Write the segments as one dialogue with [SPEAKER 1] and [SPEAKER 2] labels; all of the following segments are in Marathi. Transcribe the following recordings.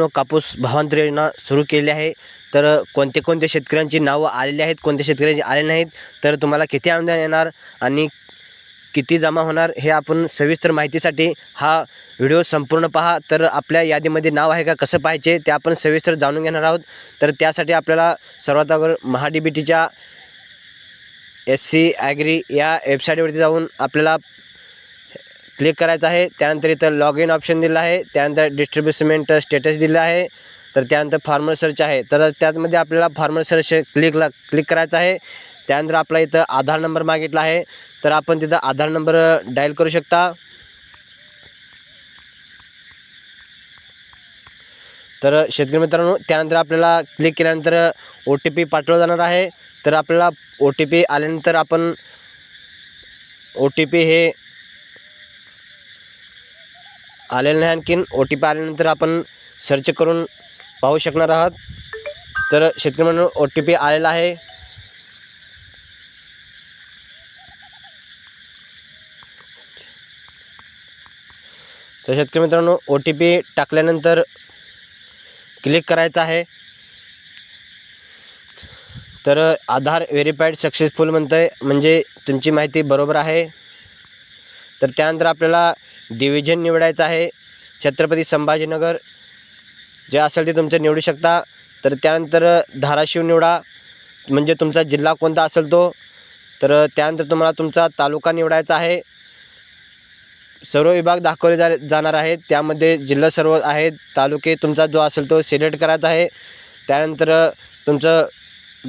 [SPEAKER 1] कापूस भावांतर योजना सुरू केली आहे. तर कोणते कोणते शेतकऱ्यांची नावं आलेली आहेत कोणत्या शेतकऱ्यांची आले नाहीत तर तुम्हाला किती अनुदान येणार आणि किती जमा होणार हे आपण सविस्तर माहितीसाठी हा व्हिडिओ संपूर्ण पहा. तर आपल्या यादीमध्ये नाव आहे का कसं पाहायचे ते आपण सविस्तर जाणून घेणार आहोत. तर त्यासाठी आपल्याला सर्वात अगोदर महा डी बी टीच्या एस सी ॲग्री या वेबसाईटवरती जाऊन आपल्याला क्लिक करायचं आहे. त्यानंतर इथं लॉग इन ऑप्शन दिलं आहे. त्यानंतर डिस्ट्रीब्युसमेंट स्टेटस दिलं आहे. तर त्यानंतर फार्मर सर्च आहे. तर त्यामध्ये आपल्याला फार्मर सर्च क्लिकला क्लिक करायचं आहे. त्यानंतर आपला इथं आधार नंबर मागितला आहे. तर आपण तिथं आधार नंबर डायल करू शकता. तर शेतकरी मित्रांनो त्यानंतर आपल्याला क्लिक केल्यानंतर ओ टी पी पाठवला जाणार आहे. तर आपल्याला ओ टी पी आल्यानंतर आपण ओ टी पी हे आलेलं नाही आणखीन. ओ टी पी आल्यानंतर आपण सर्च करून पाहू शकणार आहात. तर शेतकरी म्हणून ओ टी पी आलेला आहे. तर शेतकरी मित्रांनो ओ टी पी टाकल्यानंतर क्लिक करायचं आहे. तर आधार व्हेरीफाईड सक्सेसफुल म्हणतं आहे म्हणजे तुमची माहिती बरोबर आहे. तर त्यानंतर आपल्याला डिव्हिजन निवडायचं आहे. छत्रपती संभाजीनगर. जे असेल ते तुमचं निवडू शकता. तर त्यानंतर धाराशिव निवडा. म्हणजे तुमचा जिल्हा कोणता असेल तो. तर त्यानंतर तुम्हाला तुमचा तालुका निवडायचा आहे. सर्व विभाग दाखवले जा जाणार आहेत. त्यामध्ये जिल्हा सर्व आहेत. तालुके तुमचा जो असेल तो सिलेक्ट करायचा आहे. त्यानंतर तुमचं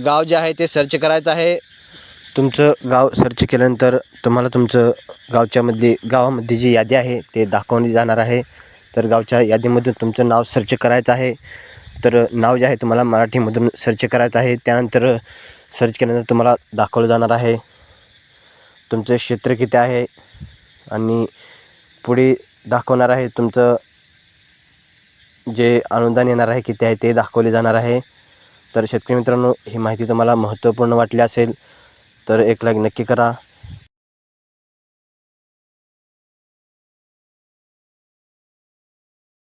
[SPEAKER 1] गाव जे आहे ते सर्च करायचं आहे. तुमचं गाव सर्च केल्यानंतर तुम्हाला तुमचं गावच्यामधली गावामध्ये जी यादी आहे ते दाखवली जाणार आहे. तर गावच्या यादीमधून तुमचं नाव सर्च करायचं आहे. तर नाव जे आहे तुम्हाला मराठीमधून सर्च करायचं आहे. त्यानंतर सर्च केल्यानंतर तुम्हाला दाखवलं जाणार आहे. तुमचं क्षेत्र किती आहे? आणि पुढे दाखवणार आहे तुमचं जे अनुदान येणार आहे किती आहे ते दाखवले जाणार आहे. तर शेतकरी मित्रांनो ही माहिती तुम्हाला महत्त्वपूर्ण वाटली असेल तर एक लाईक नक्की करा.